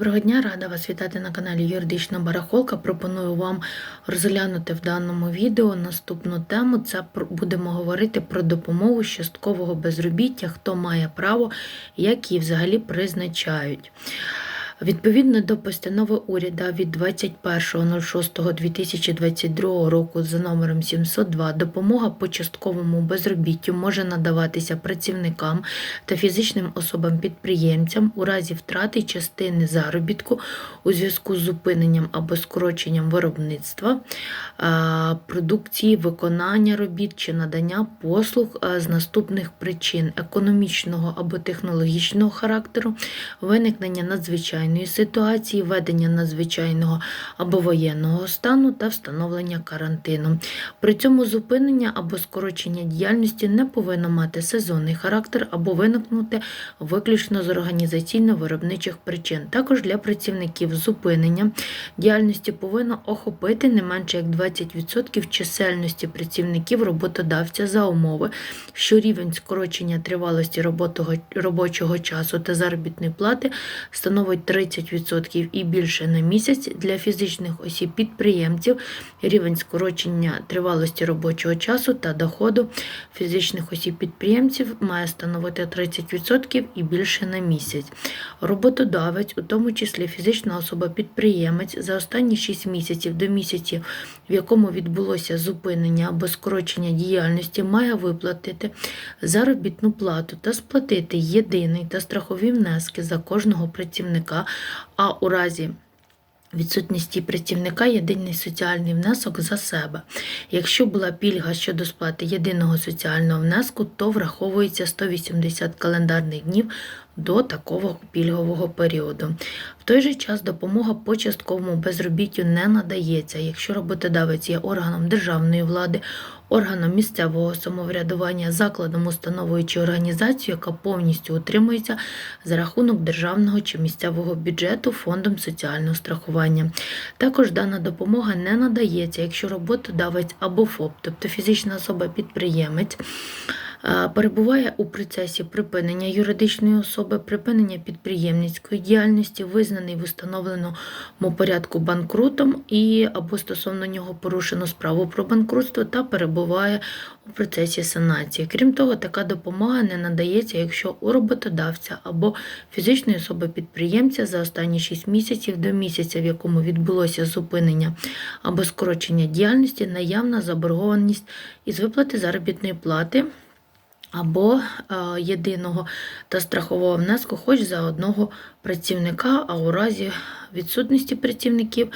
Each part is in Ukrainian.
Доброго дня, рада вас вітати на каналі Юридична Барахолка. Пропоную вам розглянути в даному відео наступну тему. Це будемо говорити про допомогу часткового безробіття, хто має право, як її взагалі призначають. Відповідно до постанови уряду від 21.06.2022 року за номером 702 допомога по частковому безробіттю може надаватися працівникам та фізичним особам-підприємцям у разі втрати частини заробітку у зв'язку з зупиненням або скороченням виробництва продукції, виконання робіт чи надання послуг з наступних причин економічного або технологічного характеру, виникнення надзвичайної ситуації, ведення надзвичайного або воєнного стану та встановлення карантину. При цьому зупинення або скорочення діяльності не повинно мати сезонний характер або виникнути виключно з організаційно-виробничих причин. Також для працівників зупинення діяльності повинно охопити не менше як 20% чисельності працівників роботодавця за умови, що рівень скорочення тривалості робочого часу та заробітної плати становить 30% і більше на місяць для фізичних осіб підприємців. Рівень скорочення тривалості робочого часу та доходу фізичних осіб підприємців має становити 30% і більше на місяць. Роботодавець, у тому числі фізична особа-підприємець, за останні 6 місяців до місяців, в якому відбулося зупинення або скорочення діяльності, має виплатити заробітну плату та сплатити єдиний та страхові внески за кожного працівника, а у разі Відсутності працівника єдиний соціальний внесок за себе. Якщо була пільга щодо сплати єдиного соціального внеску, то враховується 180 календарних днів до такого пільгового періоду. В той же час допомога по частковому безробіттю не надається, якщо роботодавець є органом державної влади, органом місцевого самоврядування, закладом, установою чи організацією, яка повністю утримується за рахунок державного чи місцевого бюджету фондом соціального страхування. Також дана допомога не надається, якщо роботодавець або ФОП, тобто фізична особа-підприємець, перебуває у процесі припинення юридичної особи, припинення підприємницької діяльності, визнаний в установленому порядку банкрутом і або стосовно нього порушено справу про банкрутство та перебуває у процесі санації. Крім того, така допомога не надається, якщо у роботодавця або фізичної особи підприємця за останні 6 місяців до місяця, в якому відбулося зупинення або скорочення діяльності, наявна заборгованість із виплати заробітної плати або е, єдиного та страхового внеску хоч за одного працівника, а у разі відсутності працівників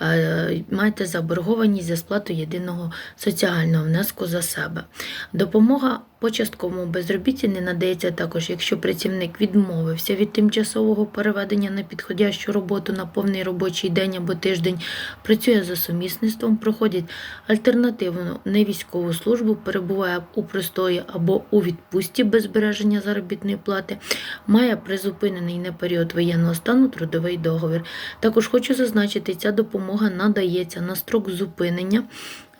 е, маєте заборгованість за сплату єдиного соціального внеску за себе. Допомога по частковому безробітті не надається також, якщо працівник відмовився від тимчасового переведення на підходящу роботу на повний робочий день або тиждень, працює за сумісництвом, проходить альтернативну невійськову службу, перебуває у простої або у відпустці без збереження заробітної плати, має призупинений на період воєнного стану трудовий договір. Також хочу зазначити, ця допомога надається на строк зупинення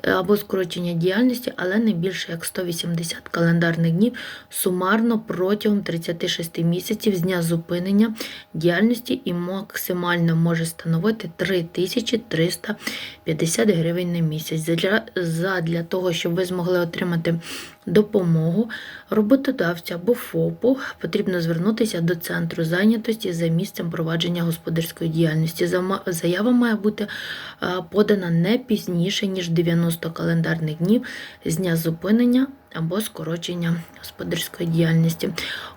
або скорочення діяльності, але не більше як 180 календарних днів сумарно протягом 36 місяців з дня зупинення діяльності і максимально може становити 3350 гривень на місяць. Задля, задля того, щоб ви змогли отримати допомогу роботодавця або ФОПу, потрібно звернутися до центру зайнятості за місцем провадження господарської діяльності. Заява має бути е, подана не пізніше, ніж 90 календарних днів з дня зупинення або скорочення господарської діяльності.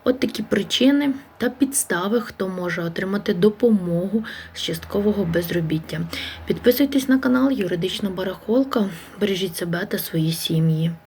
От такі причини та підстави, хто може отримати допомогу з часткового безробіття. Підписуйтесь на канал Юридична Барахолка, бережіть себе та свої сім'ї.